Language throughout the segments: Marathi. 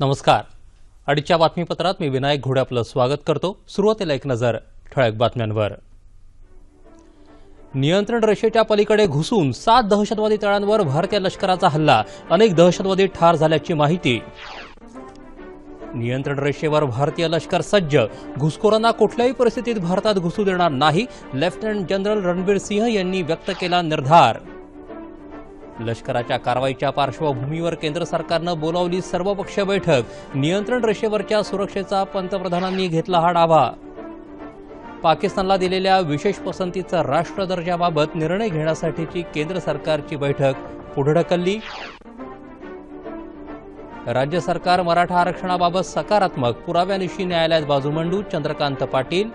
नमस्कार. अडीच्या बातमीपत्रात मी विनायक घोडे आपलं स्वागत करतो. सुरुवातीला एक नजर ठळक बातम्यांवर. नियंत्रण रेषेच्या पलीकडे घुसून सात दहशतवादी तळांवर भारतीय लष्कराचा हल्ला. अनेक दहशतवादी ठार झाल्याची माहिती. नियंत्रण रेषेवर भारतीय लष्कर सज्ज. घुसखोरांना कुठल्याही परिस्थितीत भारतात घुसू देणार नाही. लेफ्टनंट जनरल रणबीर सिंह यांनी व्यक्त केला निर्धार. लष्कराच्या कारवाईच्या पार्श्वभूमीवर केंद्र सरकारनं बोलावली सर्वपक्षीय बैठक. नियंत्रण रेषेवरच्या सुरक्षेचा पंतप्रधानांनी घेतला हा आढावा पाकिस्तानला दिलेल्या विशेष पसंतीचा राष्ट्र दर्जाबाबत निर्णय घेण्यासाठीची केंद्र सरकारची बैठक पुढे ढकलली. राज्य सरकार मराठा आरक्षणाबाबत सकारात्मक पुराव्यानिशी न्यायालयात बाजू मांडू चंद्रकांत पाटील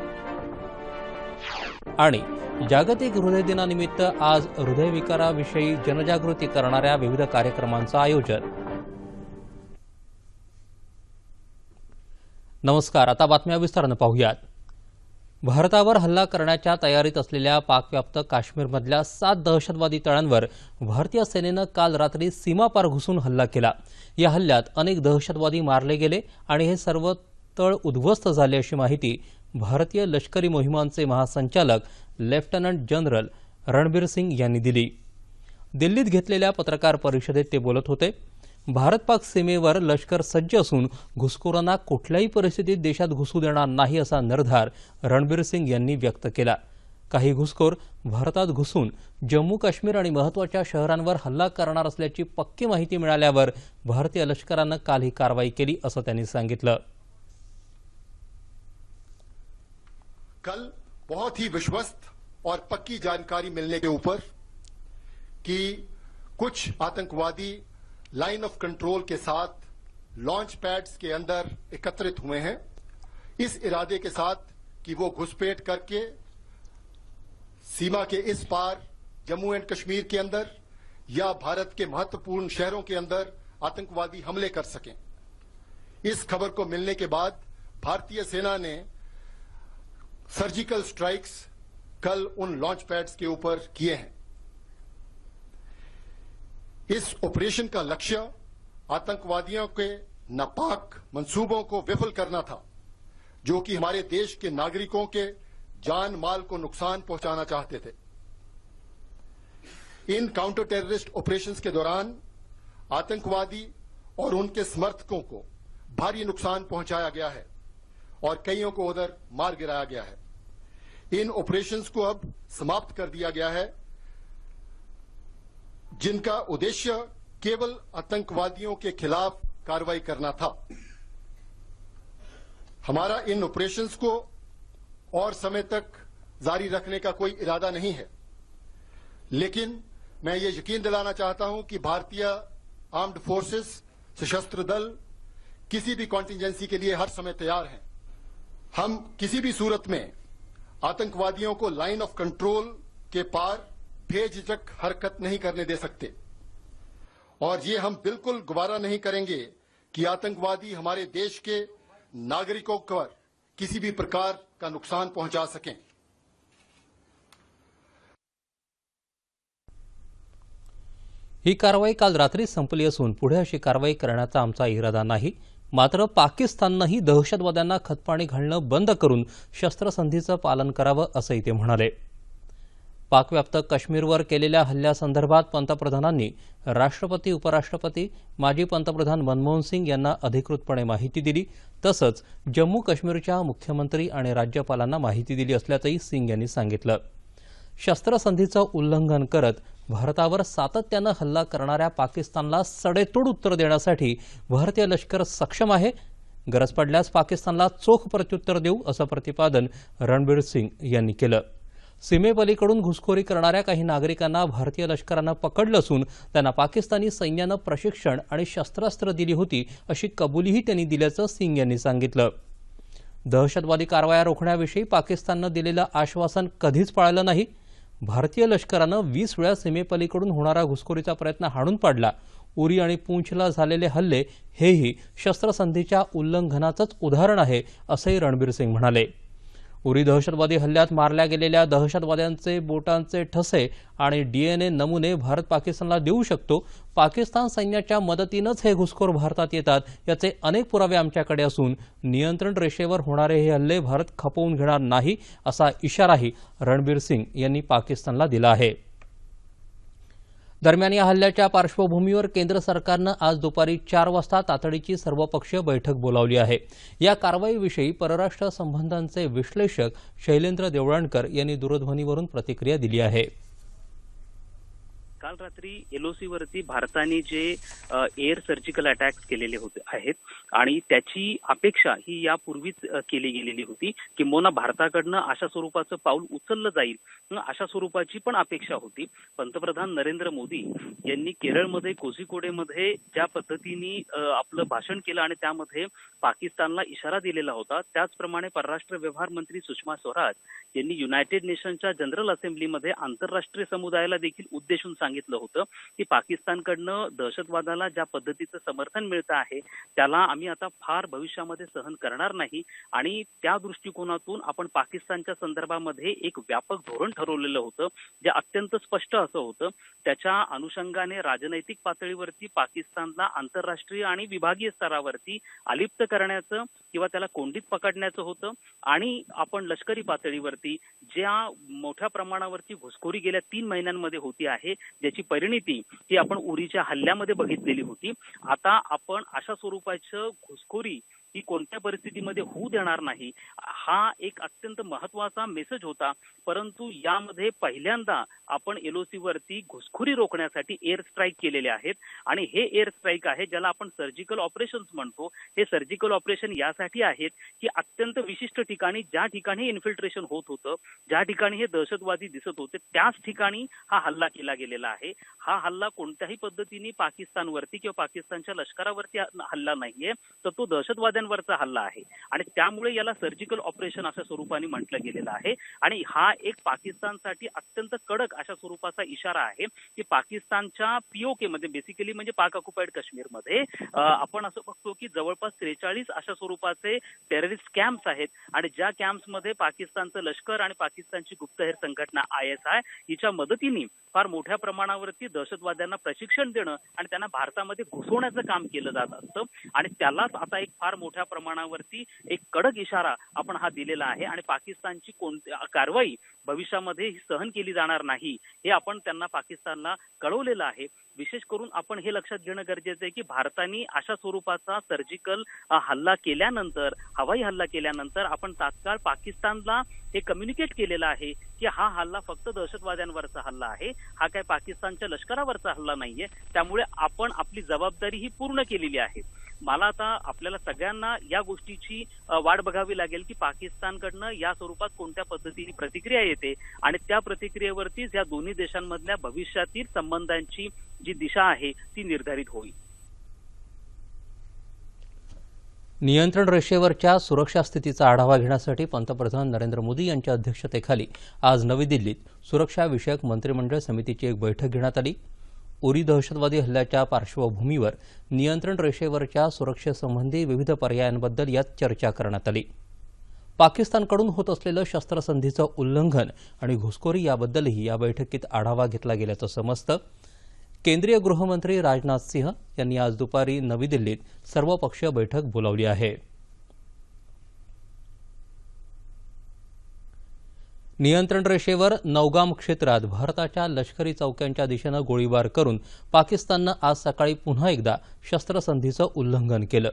आणि जागतिक हृदय दिनानिमित्त आज हृदयविकाराविषयी जनजागृती करणाऱ्या विविध कार्यक्रमांचं आयोजन. नमस्कार आता बातम्या विस्तारानं पाहूयात. भारतावर हल्ला करण्याच्या तयारीत असलेल्या पाकव्याप्त काश्मीरमधल्या सात दहशतवादी तळांवर भारतीय सेनेनं काल रात्री सीमापार घुसून हल्ला केला. या हल्ल्यात अनेक दहशतवादी मारले गेले आणि हे सर्व तळ उद्ध्वस्त झाले अशी माहिती भारतीय लष्करी मोहिमांचे महासंचालक लेफ्टनंट जनरल रणबीर सिंग यांनी दिली. दिल्लीत घेतलेल्या पत्रकार परिषदेत ते बोलत होते भारत पाक सीमेवर लष्कर सज्ज असून घुसखोरांना कुठल्याही परिस्थितीत देशात घुसू देणार नाही असा निर्धार रणबीर सिंग यांनी व्यक्त केला. काही घुसखोर भारतात घुसून जम्मू काश्मीर आणि महत्त्वाच्या शहरांवर हल्ला करणार असल्याची पक्की माहिती मिळाल्यावर भारतीय लष्करानं काल ही कारवाई केली असं त्यांनी सांगितलं. کل بہت ہی وشوست اور پکی جانکاری ملنے کے اوپر کہ کچھ آتنکوادی لائن آف کنٹرول کے ساتھ لانچ پیڈز کے اندر اکترت ہوئے ہیں۔ اس ارادے کے ساتھ کہ وہ گھسپیٹ کر کے سیما کے اس پار جمہو اینڈ کشمیر کے اندر یا بھارت کے مہتوپورن شہروں کے اندر آتنکوادی حملے کر سکیں۔ اس خبر کو ملنے کے بعد بھارتی سینہ نے को मिलने के बाद भारतीय सेना ने सर्जिकल स्ट्राइक्स कल उन लॉन्च पैड्स के ऊपर किए हैं इस ऑपरेशन का लक्ष्य आतंकवादियों के नापाक मंसूबों को विफल करना था जो कि हमारे देश के नागरिकों के जान माल को नुकसान पहुंचाना चाहते थे इन काउंटर टेररिस्ट ऑपरेशंस के दौरान आतंकवादी और उनके समर्थकों को भारी اور کئیوں کو ادھر مار گرایا گیا ہے۔ ان آپریشنز کو اب سماپت کر دیا گیا ہے، جن کا ادیشہ کیول اتنکوادیوں کے خلاف کاروائی کرنا تھا۔ ہمارا ان آپریشنز کو اور سمے تک جاری رکھنے کا کوئی ارادہ نہیں ہے۔ لیکن میں یہ یقین دلانا چاہتا ہوں کہ بھارتیہ آرمڈ فورسز، سشستر دل کسی بھی کانٹنجنسی کے لیے ہر سمے تیار ہیں۔ तैयार हैं हम किसी भी सूरत में आतंकवादियों को लाइन ऑफ कंट्रोल के पार बेझिझक हरकत नहीं करने दे सकते और ये हम बिल्कुल गुवारा नहीं करेंगे कि आतंकवादी हमारे देश के नागरिकों पर किसी भी प्रकार का नुकसान पहुंचा सकें ही कारवाई काल रात्री संपली असून पुढे अशी कारवाई करण्याचा आमचा इरादा नाही मात्र पाकिस्ताननंही दहशतवाद्यांना खतपाणी घालणं बंद करून शस्त्रसंधीचं पालन करावं असंही ते म्हणाले. पाकव्याप्त काश्मीरवर केलेल्या हल्ल्यासंदर्भात पंतप्रधानांनी राष्ट्रपती उपराष्ट्रपती माजी पंतप्रधान मनमोहन सिंग यांना अधिकृतपणे माहिती दिली तसंच जम्मू काश्मीरच्या मुख्यमंत्री आणि राज्यपालांना माहिती दिली असल्याचंही सिंग यांनी सांगितलं. शस्त्रसंधीचं उल्लंघन करत भारतावर सातत्यानं हल्ला करणाऱ्या पाकिस्तानला सडेतोड उत्तर देण्यासाठी भारतीय लष्कर सक्षम आहे. गरज पडल्यास पाकिस्तानला चोख प्रत्युत्तर देऊ असं प्रतिपादन रणबीर सिंग यांनी केलं. सीमेपलीकडून घुसखोरी करणाऱ्या काही नागरिकांना भारतीय लष्करानं पकडलं असून त्यांना पाकिस्तानी सैन्यानं प्रशिक्षण आणि शस्त्रास्त्र दिली होती अशी कबुलीही त्यांनी दिल्याचं सिंग यांनी सांगितलं. दहशतवादी कारवाया रोखण्याविषयी पाकिस्ताननं दिलेलं आश्वासन कधीच पाळलं नाही. भारतीय लष्करानं वीस वेळा सीमेपलीकडून होणारा घुसखोरीचा प्रयत्न हाणून पाडला. उरी आणि पूंछला झालेले हल्ले हेही शस्त्रसंधीच्या उल्लंघनाचंच उदाहरण आहे असंही रणबीर सिंग म्हणाले. उरी दहशतवादी हल्ल्यात मारल्या गेलेल्या दहशतवाद्यांचे बोटांचे ठसे आणि डीएनए नमुने भारत पाकिस्तानला देऊ शकतो. पाकिस्तान सैन्याच्या मदतीनंच हे घुसखोर भारतात येतात. याचे अनेक पुरावे आमच्याकडे असून नियंत्रण रेषेवर होणारे हे हल्ले भारत खपवून घेणार नाही असा इशाराही रणबीर सिंग यांनी पाकिस्तानला दिला आहे. दरम्यान या हल्ल्याच्या पार्श्वभूमीवर केंद्र सरकारनं आज दुपारी चार वाजता तातडीची सर्वपक्षीय बैठक बोलावली आहे. या कारवाईविषयी परराष्ट्र संबंधांचे विश्लेषक शैलेंद्र देवळणकर यांनी दूरध्वनीवरून प्रतिक्रिया दिली आहे. काल रात्री एलओसी वरती भारताने जे एअर सर्जिकल अटॅक केलेले होते आहेत आणि त्याची अपेक्षा ही यापूर्वीच केली गेलेली होती किंबहुना भारताकडनं अशा स्वरूपाचं पाऊल उचललं जाईल अशा स्वरूपाची पण अपेक्षा होती. पंतप्रधान नरेंद्र मोदी यांनी केरळमध्ये कोझिकोडेमध्ये ज्या पद्धतीने आपलं भाषण केलं आणि त्यामध्ये पाकिस्तानला इशारा दिलेला होता त्याचप्रमाणे परराष्ट्र व्यवहार मंत्री सुषमा स्वराज यांनी युनायटेड नेशनच्या जनरल असेंब्लीमध्ये आंतरराष्ट्रीय समुदायाला देखील उद्देशून सांगितलं सांगितलं होतं की पाकिस्तानकडनं दहशतवादाला ज्या पद्धतीचं समर्थन मिळतं आहे त्याला आम्ही आता फार भविष्यामध्ये सहन करणार नाही. आणि त्या दृष्टिकोनातून आपण पाकिस्तानच्या संदर्भामध्ये एक व्यापक धोरण ठरवलेलं होतं जे अत्यंत स्पष्ट असं होतं. त्याच्या अनुषंगाने राजनैतिक पातळीवरती पाकिस्तानला आंतरराष्ट्रीय आणि विभागीय स्तरावरती अलिप्त करण्याचं किंवा त्याला कोंडीत पकडण्याचं होतं. आणि आपण लष्करी पातळीवरती ज्या मोठ्या प्रमाणावरती घुसखोरी गेल्या तीन महिन्यांमध्ये होती आहे ज्याची परिणिती ही आपण उरीच्या हल्ल्यामध्ये बघितलेली होती. आता आपण अशा स्वरूपाचं घुसखोरी ही कोणत्या परिस्थितीमध्ये होऊ देणार नाही हा एक अत्यंत महत्त्वाचा मेसेज होता. परंतु यामध्ये पहिल्यांदा आपण एलओसी वरती घुसखोरी रोखण्यासाठी एअर स्ट्राईक केलेले आहेत. आणि हे एअर स्ट्राईक आहे ज्याला आपण सर्जिकल ऑपरेशन्स म्हणतो. हे सर्जिकल ऑपरेशन यासाठी आहेत की अत्यंत विशिष्ट ठिकाणी ज्या ठिकाणी इन्फिल्ट्रेशन होत होतं ज्या ठिकाणी हे दहशतवादी दिसत होते त्याच ठिकाणी हा हल्ला केला गेलेला आहे. हा हल्ला कोणत्याही पद्धतीने पाकिस्तानवरती किंवा पाकिस्तानच्या लष्करावरती हल्ला नाहीये. तर तो दहशतवाद्यांवरचा हल्ला आहे. आणि त्यामुळे याला सर्जिकल ऑपरेशन अशा स्वरूपाने म्हटलं गेलेलं आहे. आणि हा एक पाकिस्तानसाठी अत्यंत कडक अशा स्वरूपाचा इशारा आहे की पाकिस्तानच्या पीओके मध्ये बेसिकली म्हणजे पाक ऑक्युपाईड काश्मीरमध्ये आपण असं बघतो की जवळपास त्रेचाळीस अशा स्वरूपाचे टेररिस्ट कॅम्प्स आहेत. आणि ज्या कॅम्प्समध्ये पाकिस्तानचं लष्कर आणि पाकिस्तानची गुप्तहेर संघटना आय एस आय हिच्या मदतीने फार मोठ्या प्रमाणावरती दहशतवाद्यांना प्रशिक्षण देणं आणि त्यांना भारतामध्ये घुसवण्याचं काम केलं जात असतं. आणि त्यालाच आता एक फार मोठं मोठ्या प्रमाणावरती एक कडक इशारा आपण हा दिलेला आहे आणि पाकिस्तानची कोणती कारवाई भविष्यामध्ये ही सहन केली जाणार नाही हे आपण त्यांना पाकिस्तानला कळवलेलं आहे. विशेष करून आपण हे लक्षात घेणं गरजेचं आहे की भारताने अशा स्वरूपाचा सर्जिकल हल्ला केल्यानंतर हवाई हल्ला केल्यानंतर आपण तात्काळ पाकिस्तानला हे कम्युनिकेट केलेलं आहे की हा हल्ला फक्त दहशतवाद्यांवरचा हल्ला आहे हा काय पाकिस्तानच्या लष्करावरचा हल्ला नाहीये. त्यामुळे आपण आपली जबाबदारी ही पूर्ण केलेली आहे. मला आता आपल्याला सगळ्यांना या गोष्टीची वाट बघावी लागेल की पाकिस्तानकडनं या स्वरूपात कोणत्या पद्धतीने प्रतिक्रिया येते आणि त्या प्रतिक्रियेवरतीच या दोन्ही देशांमधल्या भविष्यातील संबंधांची जी दिशा आहे ती निर्धारित होईल. नियंत्रण रेषेवरच्या सुरक्षा स्थितीचा आढावा घेण्यासाठी पंतप्रधान नरेंद्र मोदी यांच्या अध्यक्षतेखाली आज नवी दिल्लीत सुरक्षा विषयक मंत्रिमंडळ समितीची एक बैठक घेण्यात आली. उरी दहशतवादी हल्ल्याच्या पार्श्वभूमीवर नियंत्रण रेषेवरच्या सुरक्षेसंबंधी विविध पर्यायांबद्दल यात चर्चा करण्यात आली. पाकिस्तानकडून होत असलेलं शस्त्रसंधीचं उल्लंघन आणि घुसखोरी याबद्दलही या बैठकीत आढावा घेतला गेल्याचं समजतं. केंद्रीय गृहमंत्री राजनाथ सिंह यांनी आज दुपारी नवी दिल्लीत सर्वपक्षीय बैठक बोलावली आहे. नियंत्रण रेषेवर नौगाम क्षेत्रात भारताच्या लष्करी चौक्यांच्या दिशेनं गोळीबार करून पाकिस्ताननं आज सकाळी पुन्हा एकदा शस्त्रसंधीचं उल्लंघन केलं.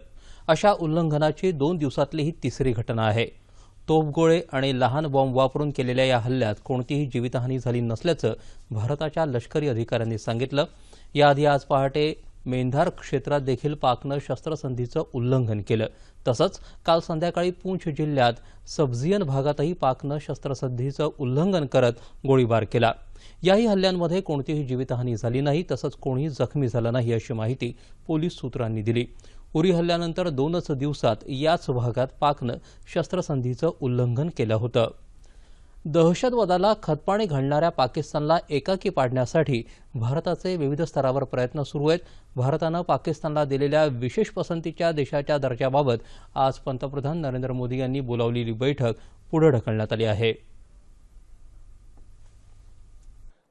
अशा उल्लंघनाची दोन दिवसातली ही तिसरी घटना आहे. तोफगोळे आणि लहान बॉम्ब वापरून केलेल्या या हल्ल्यात कोणतीही जीवितहानी झाली नसल्याचं भारताच्या लष्करी अधिकाऱ्यांनी सांगितलं. याआधी आज पहाटे मेंधार क्षेत्रात देखील पाकनं शस्त्रसंधीचं उल्लंघन केलं. तसंच काल संध्याकाळी पूंछ जिल्ह्यात सब्झियन भागातही पाकनं शस्त्रसंधीचं उल्लंघन करत गोळीबार केला. याही हल्ल्यांमध्ये कोणतीही जीवितहानी झाली नाही तसंच कोणीही जखमी झालं नाही अशी माहिती पोलीस सूत्रांनी दिली. उरी हल्ल्यानंतर दोनच दिवसात याच भागात पाकनं शस्त्रसंधीचं उल्लंघन केलं होतं. दहशतवादाला खतपाणी घालणाऱ्या पाकिस्तानला एकाकी पाडण्यासाठी भारताचे विविध स्तरावर प्रयत्न सुरू आहेत. भारतानं पाकिस्तानला दिलेल्या विशेष पसंतीच्या देशाच्या दर्जाबाबत आज पंतप्रधान नरेंद्र मोदी यांनी बोलावलेली बैठक पुढे ढकलण्यात आली आहे.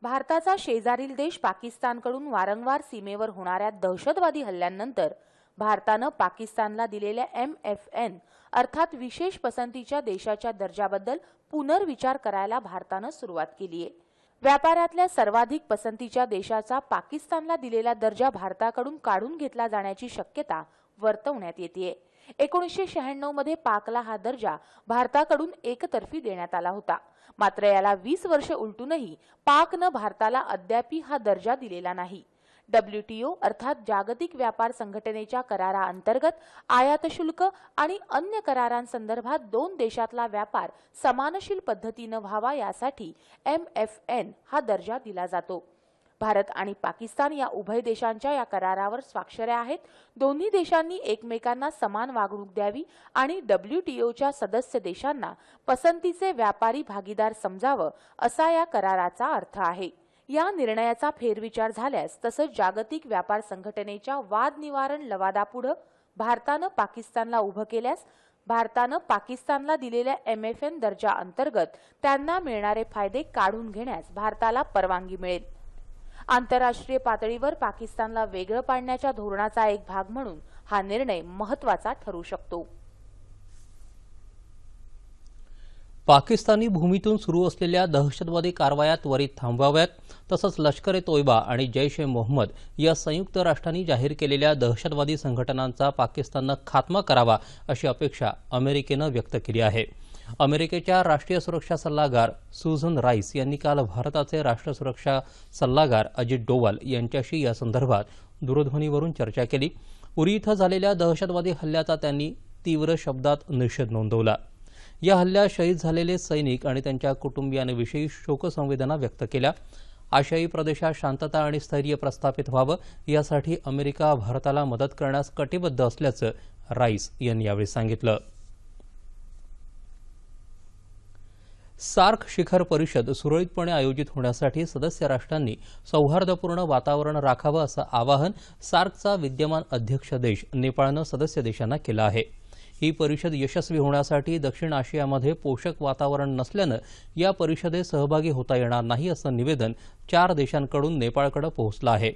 भारताचा शेजारील देश पाकिस्तानकडून वारंवार सीमेवर होणाऱ्या दहशतवादी हल्ल्यांनंतर भारतानं पाकिस्तानला दिलेल्या एम एफ एन अर्थात विशेष पसंतीच्या देशाच्या दर्जाबद्दल पुनर्विचार करायला भारतानं सुरुवात केली आहे व्यापारातल्या सर्वाधिक पसंतीच्या देशाचा पाकिस्तानला दिलेला दर्जा भारताकडून काढून घेतला जाण्याची शक्यता वर्तवण्यात येते एकोणीसशे शहाण्णवमध्ये पाकला हा दर्जा भारताकडून एकतर्फी देण्यात आला होता. मात्र याला वीस वर्ष उलटूनही पाकनं भारताला अद्यापी हा दर्जा दिलेला नाही. डब्ल्यूटीओ अर्थात जागतिक व्यापार संघटनेच्या कराराअंतर्गत आयात शुल्क आणि अन्य करारांसंदर्भात दोन देशातला व्यापार समानशील पद्धतीनं व्हावा यासाठी एम एफ एन हा दर्जा दिला जातो. भारत आणि पाकिस्तान या उभय देशांच्या या करारावर स्वाक्षऱ्या आहेत. दोन्ही देशांनी एकमेकांना समान वागणूक द्यावी आणि डब्ल्यूटीओच्या सदस्य देशांना पसंतीचे व्यापारी भागीदार समजावं असा या कराराचा अर्थ आहे. या निर्णयाचा फेरविचार झाल्यास तसंच जागतिक व्यापार संघटनेच्या वाद निवारण लवादापुढं भारतानं पाकिस्तानला उभं केल्यास भारतानं पाकिस्तानला दिलेल्या एम एफ एन दर्जा अंतर्गत त्यांना मिळणारे फायदे काढून घेण्यास भारताला परवानगी मिळेल. आंतरराष्ट्रीय पातळीवर पाकिस्तानला वेगळं पाडण्याच्या धोरणाचा एक भाग म्हणून हा निर्णय महत्त्वाचा ठरू शकतो. पाकिस्तानी भूमीतून सुरू असलेल्या दहशतवादी कारवाया त्वरित थांबवाव्यात तसंच लष्कर ए तोयबा आणि जैश ए मोहम्मद या संयुक्त राष्ट्रांनी जाहीर केलेल्या दहशतवादी संघटनांचा पाकिस्ताननं खात्मा करावा अशी अपेक्षा अमेरिकेनं व्यक्त केली आहे. अमेरिकेच्या राष्ट्रीय सुरक्षा सल्लागार सुझन राईस यांनी काल भारताचे राष्ट्र सुरक्षा सल्लागार अजित डोवाल यांच्याशी या संदर्भात दूरध्वनीवरून चर्चा केली. उरी इथं झालेल्या दहशतवादी हल्ल्याचा त्यांनी तीव्र शब्दात निषेध नोंदवला. या हल्ल्यात शहीद झालेले सैनिक आणि त्यांच्या कुटुंबियांविषयी शोकसंवेदना व्यक्त केल्या. आशियाई प्रदेशात शांतता आणि स्थैर्य प्रस्थापित व्हावं यासाठी अमेरिका भारताला मदत करण्यास कटिबद्ध असल्याचं राईस यांनी यावेळी सांगितलं. सार्क शिखर परिषद सुरळीतपणे आयोजित होण्यासाठी सदस्य राष्ट्रांनी सौहार्दपूर्ण वातावरण राखावं असं आवाहन सार्कचा विद्यमान अध्यक्ष देश नेपाळनं सदस्य देशांना केलं आहे. ही परिषद यशस्वी होण्यासाठी दक्षिण आशियामध्ये पोषक वातावरण नसल्यानं या परिषदेत सहभागी होता येणार नाही असं निवेदन चार देशांकडून नेपाळकडे पोहोचलं आहे.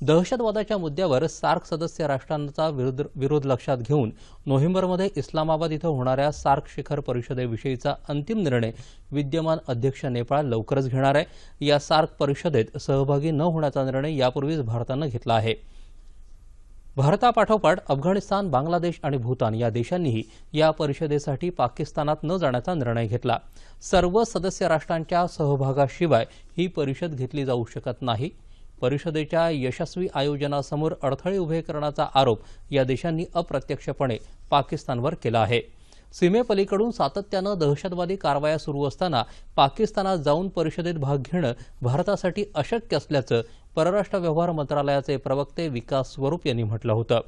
दहशतवादाच्या मुद्द्यावर सार्क सदस्य राष्ट्रांचा विरोध विरोध लक्षात घेऊन नोव्हेंबरमध्ये इस्लामाबाद इथं होणाऱ्या सार्क शिखर परिषदेविषयीचा अंतिम निर्णय विद्यमान अध्यक्ष नेपाळ लवकरच घेणार आहे. या सार्क परिषदेत सहभागी न होण्याचा निर्णय यापूर्वीच भारतानं घेतला आहे. भारतापाठोपाठ अफगाणिस्तान बांगलादेश आणि भूतान या देशांनीही या परिषदेसाठी पाकिस्तानात न जाण्याचा निर्णय घेतला. सर्व सदस्य राष्ट्रांच्या सहभागाशिवाय ही परिषद घेतली जाऊ शकत नाही. परिषदेच्या यशस्वी आयोजनासमोर अडथळे उभे करण्याचा आरोप या देशांनी अप्रत्यक्षपणे पाकिस्तानवर केला आहे. सीमेपलीकडून सातत्यानं दहशतवादी कारवाया सुरू असताना पाकिस्तानात जाऊन परिषदेत भाग घेणं भारतासाठी अशक्य असल्याचं परराष्ट्र व्यवहार मंत्रालयाचे प्रवक्ते विकास स्वरूप यांनी म्हटलं होतं.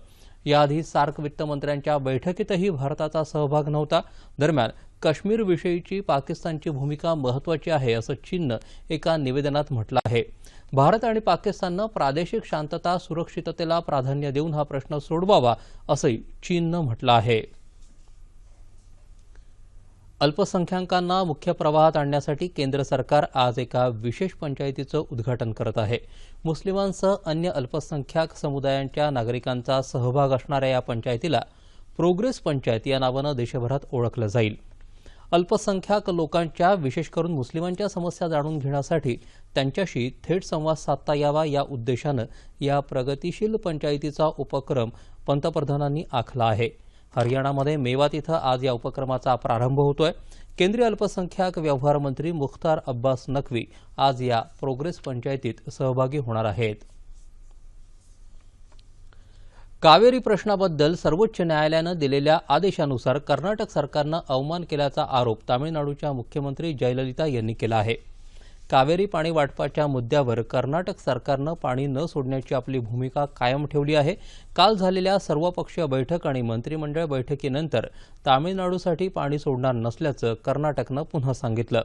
याआधी सार्क वित्तमंत्र्यांच्या बैठकीतही भारताचा सहभाग नव्हता. दरम्यान काश्मीरविषयीची पाकिस्तानची भूमिका महत्वाची आहे असं चीननं एका निवेदनात म्हटलं आहे. भारत आणि पाकिस्ताननं प्रादेशिक शांतता सुरक्षिततेला प्राधान्य देऊन हा प्रश्न सोडवावा असंही चीननं म्हटलं आहे. अल्पसंख्याकांना मुख्य प्रवाहात आणण्यासाठी केंद्र सरकार आज एका विशेष पंचायतीचं उद्घाटन करत आहे. मुस्लिमांसह अन्य अल्पसंख्याक समुदायांच्या नागरिकांचा सहभाग असणाऱ्या या पंचायतीला प्रोग्रेस पंचायत या नावानं देशभरात ओळखलं जाईल. अल्पसंख्याक लोकांच्या विशेष करून मुस्लिमांच्या समस्या जाणून घेण्यासाठी त्यांच्याशी थेट संवाद साधता यावा या उद्देशानं या प्रगतीशील पंचायतीचा उपक्रम पंतप्रधानांनी आखला आहे. हरियाणामध्ये मेवात इथं आज या उपक्रमाचा प्रारंभ होतोय. केंद्रीय अल्पसंख्याक व्यवहार मंत्री मुख्तार अब्बास नक्वी आज या प्रोग्रेस पंचायतीत सहभागी होणार आहेत. कावेरी प्रश्नाबद्दल सर्वोच्च न्यायालयानं दिलेल्या आदेशानुसार कर्नाटक सरकारनं अवमान केल्याचा आरोप तामिळनाडूच्या मुख्यमंत्री जयललिता यांनी केला आहे. कावेरी पाणी वाटपाच्या मुद्द्यावर कर्नाटक सरकारनं पाणी न सोडण्याची आपली भूमिका कायम ठेवली आहे. काल झालेल्या सर्वपक्षीय बैठक आणि मंत्रिमंडळ बैठकीनंतर तामिळनाडूसाठी पाणी सोडणार नसल्याचं कर्नाटकनं पुन्हा सांगितलं.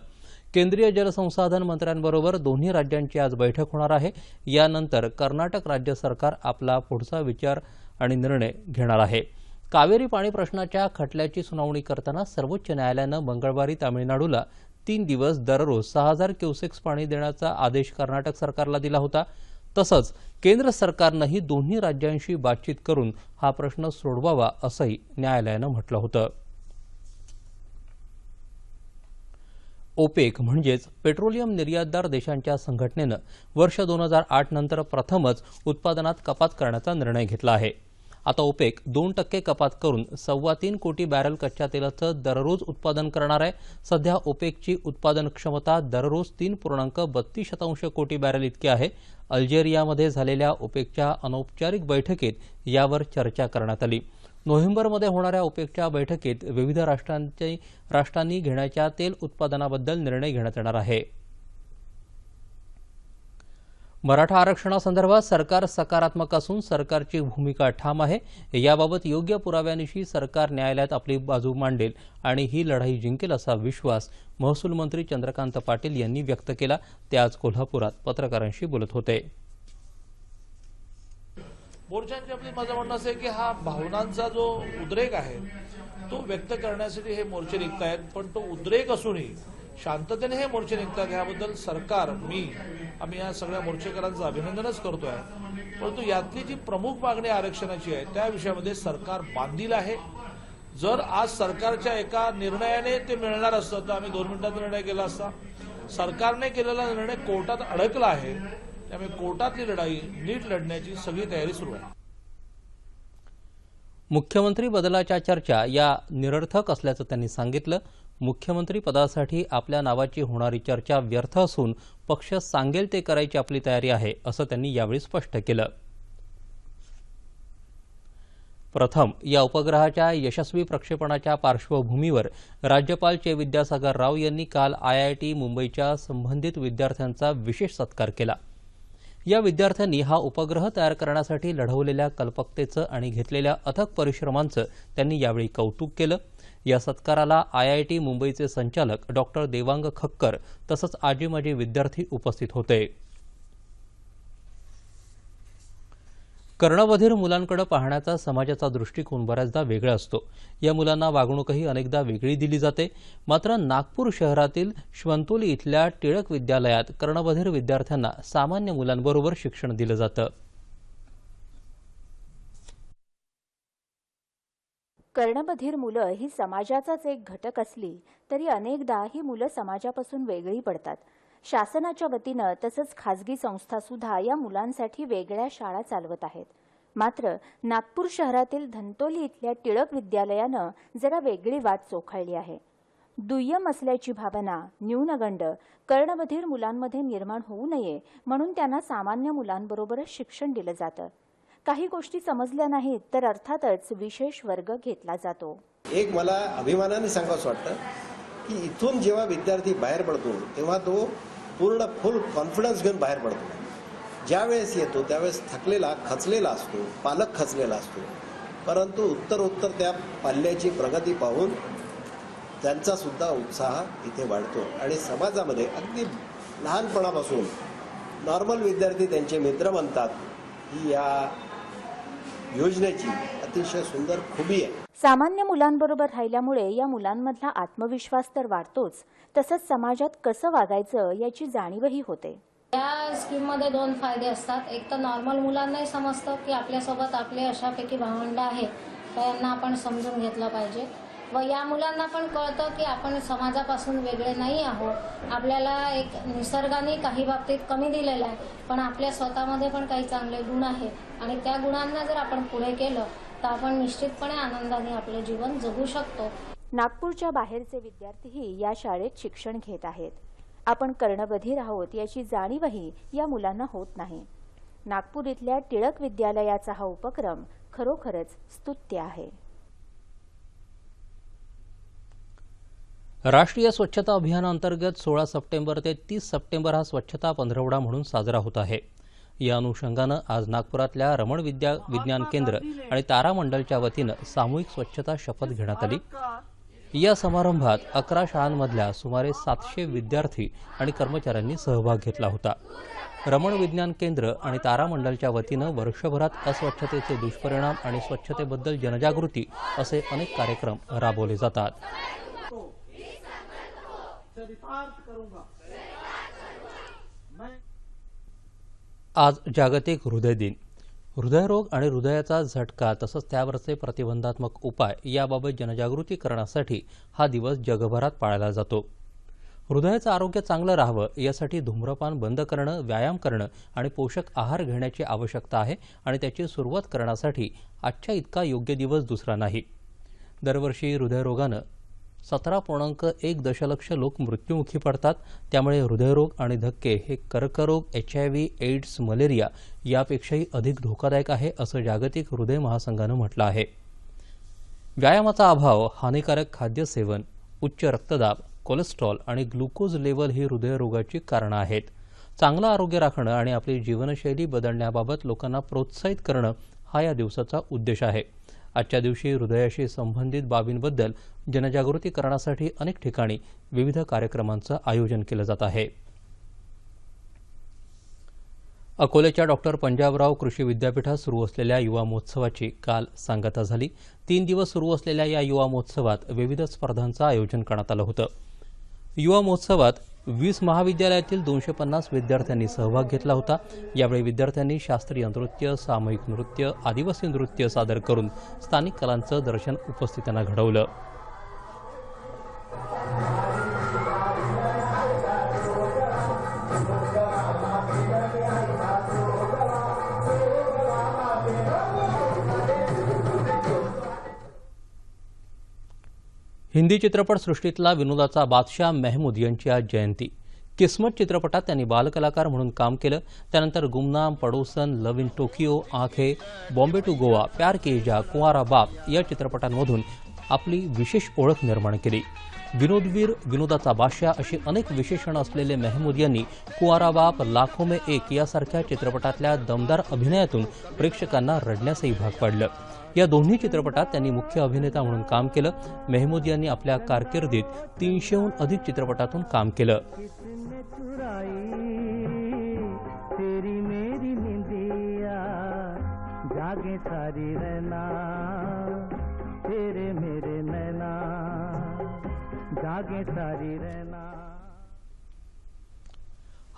केंद्रीय जलसंसाधन मंत्र्यांबरोबर दोन्ही राज्यांची आज बैठक होणार आहे. यानंतर कर्नाटक राज्य सरकार आपला पुढचा विचार आणि निर्णय घेणार आहे. कावेरी पाणी प्रश्नाच्या खटल्याची सुनावणी करताना सर्वोच्च न्यायालयानं मंगळवारी तामिळनाडूला तीन दिवस दररोज सहा हजार क्युसेक्स पाणी देण्याचा आदेश कर्नाटक सरकारला दिला होता. तसंच केंद्र सरकारनंही दोन्ही राज्यांशी बातचीत करून हा प्रश्न सोडवावा असंही न्यायालयानं म्हटलं होतं. ओपेक म्हणजेच पेट्रोलियम निर्यातदार देशांच्या संघटनेनं वर्ष दोन हजार आठ नंतर प्रथमच उत्पादनात कपात करण्याचा निर्णय घेतला आहे. आता ओपेक दोन टक्के कपात करून सव्वा तीन कोटी बॅरल कच्च्या तेलाचं दररोज उत्पादन करणार आहे. सध्या ओपेकची उत्पादन क्षमता दररोज तीन पूर्णांक बत्तीस शतांश कोटी बॅरल इतकी आहे. अल्जेरियामध्ये झालेल्या ओपेकच्या अनौपचारिक बैठकीत यावर चर्चा करण्यात आली. नोव्हेंबरमध्ये होणाऱ्या ओपेकच्या बैठकीत विविध राष्ट्रांची राष्ट्रांनी घेण्याच्या तेल उत्पादनाबद्दल निर्णय घेण्यात येणार आहे. मराठा आरक्षणासंदर्भात सरकार सकारात्मक असून सरकारची भूमिका ठाम आहे. याबाबत योग्य पुराव्यानिशी सरकार न्यायालयात आपली बाजू मांडेल आणि ही लढाई जिंकेल असा विश्वास महसूल मंत्री चंद्रकांत पाटील यांनी व्यक्त केला. ते आज कोल्हापुरात पत्रकारांशी बोलत होते. मोर्चांच्या बाबतीत माझं म्हणणं असं आहे की हा भावनांचा जो उद्रेक आहे तो व्यक्त करण्यासाठी हे मोर्चे आहेत पण तो उद्रेक असूनही शांततेने हे मोर्चे निघतात याबद्दल सरकार मी आम्ही या सगळ्या मोर्चेकरांचं अभिनंदनच करतोय. परंतु यातली जी प्रमुख मागणी आरक्षणाची आहे त्या विषयामध्ये सरकार बांधील आहे. जर आज सरकारच्या एका निर्णयाने ते मिळणार असतं तर आम्ही दोन मिनिटात निर्णय केला असता. सरकारने केलेला निर्णय कोर्टात अडकला आहे त्यामुळे कोर्टातली लढाई नीट लढण्याची सगळी तयारी सुरू आहे. मुख्यमंत्री बदलाच्या चर्चा या निरर्थक असल्याचं त्यांनी सांगितलं. मुख्यमंत्री पदासाठी आपल्या नावाची होणारी चर्चा व्यर्थ असून पक्ष सांगेल ते करायची आपली तयारी आहे असं त्यांनी यावेळी स्पष्ट केलं. प्रथम या उपग्रहाच्या यशस्वी प्रक्षेपणाच्या पार्श्वभूमीवर राज्यपाल चे विद्यासागर राव यांनी काल आयआयटी मुंबईच्या संबंधित विद्यार्थ्यांचा विशेष सत्कार केला. या विद्यार्थ्यांनी हा उपग्रह तयार करण्यासाठी लढवलेल्या कल्पकतेचं आणि घेतलेल्या अथक परिश्रमांचं त्यांनी यावेळी कौतुक केलं. या सत्काराला आयआयटी मुंबईचे संचालक डॉक्टर देवांग खक्कर तसंच आजी माजी विद्यार्थी उपस्थित होते. कर्णबधीर मुलांकडे पाहण्याचा समाजाचा दृष्टिकोन बऱ्याचदा वेगळा असतो. या मुलांना वागणूकही अनेकदा वेगळी दिली जाते. मात्र नागपूर शहरातील श्वंतोली इथल्या टिळक विद्यालयात कर्णबधीर विद्यार्थ्यांना सामान्य मुलांबरोबर शिक्षण दिलं जातं. कर्णबधीर मुलं ही समाजाचाच एक घटक असली तरी अनेकदा ही मुलं समाजापासून वेगळी पडतात. शासनाच्या वतीनं तसंच खाजगी संस्था सुद्धा या मुलांसाठी वेगळ्या शाळा चालवत आहेत. मात्र नागपूर शहरातील धंतोली इथल्या टिळक विद्यालयानं जरा वेगळी वाट चोखाळली आहे. दुय्यम असल्याची भावना न्यूनगंड कर्णबधीर मुलांमध्ये निर्माण होऊ नये म्हणून त्यांना सामान्य मुलांबरोबरच शिक्षण दिलं जातं. काही गोष्टी समजल्या नाहीत तर अर्थातच विशेष वर्ग घेतला जातो. एक मला अभिमानाने सांगावंसं वाटतं की इथून जेव्हा विद्यार्थी बाहेर पडतो तेव्हा तो पूर्ण फुल कॉन्फिडन्स घेऊन बाहेर पडतो. ज्यावेळेस येतो त्यावेळेस थकलेला खचलेला असतो पालक खचलेला असतो. परंतु उत्तर उत्तर त्या पाल्याची प्रगती पाहून त्यांचा सुद्धा उत्साह इथे वाढतो. आणि समाजामध्ये अगदी लहानपणापासून नॉर्मल विद्यार्थी त्यांचे मित्र बनतात. ही या योजनेची अतिशय सुंदर खुबी आहे. सामान्य मुलांबरोबर राहिल्यामुळे या मुलांमधला आत्मविश्वास तर वाढतोच. तसंच समाजात कसं वागायचं याची जाणीवही होते. या स्कीममध्ये दोन फायदे असतात. एक तर नॉर्मल मुलांनाही समजतं की आपल्यासोबत आपले अशापैकी भावंड आहेत. तर यांना आपण समजून घेतलं पाहिजे. व या मुलांना पण कळतं की आपण समाजापासून वेगळे नाही आहोत. आपल्याला एक निसर्गाने काही बाबतीत कमी दिलेलं आहे पण आपल्या स्वतःमध्ये पण काही चांगले गुण आहेत. आणि त्या गुणांना जर आपण पुढे केलं तर आपण निश्चितपणे आनंदाने आपले जीवन जगू शकतो. नागपूरच्या बाहेरचे विद्यार्थीही या शाळेत शिक्षण घेत आहेत. आपण कर्णबधीर आहोत याची जाणीवही या मुलांना होत नाही. नागपूर इथल्या टिळक विद्यालयाचा हा उपक्रम खरोखरच स्तुत्य आहे. राष्ट्रीय स्वच्छता अभियानांतर्गत सोळा सप्टेंबर ते तीस सप्टेंबर हा स्वच्छता पंधरवडा म्हणून साजरा होत आहे. या अनुषंगानं आज नागपुरातल्या रमण विद्या विज्ञान केंद्र आणि तारामंडलच्या वतीनं सामूहिक स्वच्छता शपथ घेण्यात आली. या समारंभात अकरा शाळांमधल्या सुमारे सातशे विद्यार्थी आणि कर्मचाऱ्यांनी सहभाग घेतला होता. रमण विज्ञान केंद्र आणि तारामंडलच्या वतीनं वर्षभरात अस्वच्छतेचे दुष्परिणाम आणि स्वच्छतेबद्दल जनजागृती असे अनेक कार्यक्रम राबवले जातात. आज जागतिक हृदय दिन. हृदयरोग आणि हृदयाचा झटका तसंच त्यावरचे प्रतिबंधात्मक उपाय याबाबत जनजागृती करण्यासाठी हा दिवस जगभरात पाळला जातो. हृदयाचं आरोग्य चांगलं राहावं यासाठी धूम्रपान बंद करणं व्यायाम करणं आणि पोषक आहार घेण्याची आवश्यकता आहे आणि त्याची सुरुवात करण्यासाठी आजच्या इतका योग्य दिवस दुसरा नाही. दरवर्षी हृदयरोगानं सतरा पूर्णांक एक दशलक्ष लोक मृत्युमुखी पडतात. त्यामुळे हृदयरोग आणि धक्के हे कर्करोग H I V AIDS malaria यापेक्षाही अधिक धोकादायक आहे असं जागतिक हृदय महासंघानं म्हटलं आहे. व्यायामाचा अभाव हानिकारक खाद्यसेवन उच्च रक्तदाब कोलेस्ट्रॉल आणि ग्लुकोज लेवल ही हृदयरोगाची कारणं आहेत. चांगलं आरोग्य राखणं आणि आपली जीवनशैली बदलण्याबाबत लोकांना प्रोत्साहित करणं हा या दिवसाचा उद्देश आहे. आजच्या दिवशी हृदयाशी संबंधित बाबींबद्दल जनजागृती करण्यासाठी अनेक ठिकाणी विविध कार्यक्रमांचं आयोजन केलं जात आहे. अकोल्याच्या डॉक्टर पंजाबराव कृषी विद्यापीठात सुरू असलेल्या युवा महोत्सवाची काल सांगता झाली. तीन दिवस सुरू असलेल्या या युवा महोत्सवात विविध स्पर्धांचं आयोजन करण्यात आलं होतं. युवा महोत्सवात वीस महाविद्यालयातील दोनशे पन्नास विद्यार्थ्यांनी सहभाग घेतला होता. यावेळी विद्यार्थ्यांनी शास्त्रीय नृत्य सामूहिक नृत्य आदिवासी नृत्य सादर करून स्थानिक कलांचं दर्शन उपस्थितांना घडवलं. हिंदी चित्रपटसृष्टीतला विनोदाचा बादशाह मेहमूद यांची आज जयंती. किस्मत चित्रपटात त्यांनी बालकलाकार म्हणून काम केलं. त्यानंतर गुमनाम पडोसन लव इन टोकियो आंखे बॉम्बे टू गोवा प्यार के जा कुंवारा बाप या चित्रपटांमधून आपली विशेष ओळख निर्माण केली. विनोदवीर विनोदाचा बादशाह अशी अनेक विशेषणं असलेले मेहमूद यांनी कुंवारा बाप लाखो मे एक यासारख्या चित्रपटातल्या दमदार अभिनयातून प्रेक्षकांना रडण्यासही भाग पाडलं. या दोन्ही चित्रपटात त्यांनी मुख्य अभिनेता म्हणून काम केलं. मेहमूद यांनी आपल्या कारकिर्दीत तीनशेहून अधिक चित्रपटातून काम केलं. तेरी मेरी निंदिया जागे सारी रहना तेरे मेरे नैना जागे सारी रहना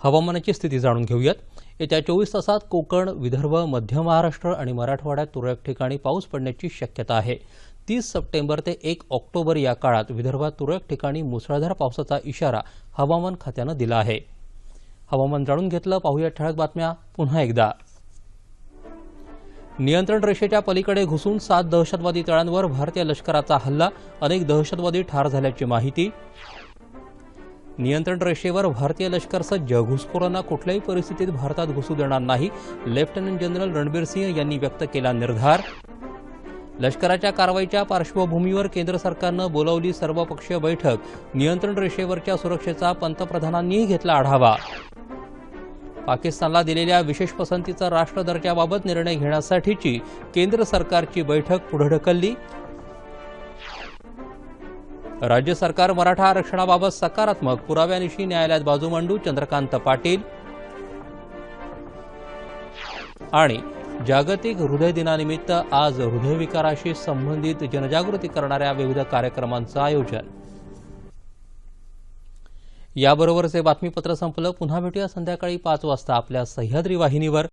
हवामानाची स्थिती जाणून घेऊयात. येत्या चोवीस तासात कोकण विदर्भ मध्य महाराष्ट्र आणि मराठवाड्यात तुरळक ठिकाणी पाऊस पडण्याची शक्यता आहे. तीस सप्टेंबर ते एक ऑक्टोबर या काळात विदर्भात तुरळक ठिकाणी मुसळधार पावसाचा इशारा हवामान खात्यानं दिला आहे. हवामान जाणून घेतलं पाहूया ठळक बातम्या. पुन्हा एकदा. नियंत्रण रेषेच्या पलीकडे घुसून सात दहशतवादी तळांवर भारतीय लष्कराचा हल्ला. अनेक दहशतवादी ठार झाल्याची माहिती. नियंत्रण रेषेवर भारतीय लष्करसह घुसखोरांना कुठल्याही परिस्थितीत भारतात घुसू देणार नाही लेफ्टनंट जनरल रणबीर सिंह यांनी व्यक्त केला निर्धार. लष्कराच्या कारवाईच्या पार्श्वभूमीवर केंद्र सरकारनं बोलावली सर्वपक्षीय बैठक. नियंत्रण रेषेवरच्या सुरक्षेचा पंतप्रधानांनीही घेतला आढावा. पाकिस्तानला दिलेल्या विशेष पसंतीचा राष्ट्र दर्जाबाबत निर्णय घेण्यासाठीची केंद्र सरकारची बैठक पुढे ढकलली. राज्य सरकार मराठा आरक्षणाबाबत सकारात्मक पुराव्यानिशी न्यायालयात बाजू मांडू चंद्रकांत पाटील. आणि जागतिक हृदय दिनानिमित्त आज हृदयविकाराशी संबंधित जनजागृती करणाऱ्या विविध कार्यक्रमांचं आयोजन. याबरोबरच हे बातमीपत्र संपलं. पुन्हा भेटूया संध्याकाळी पाच वाजता आपल्या सह्याद्री वाहिनीवर.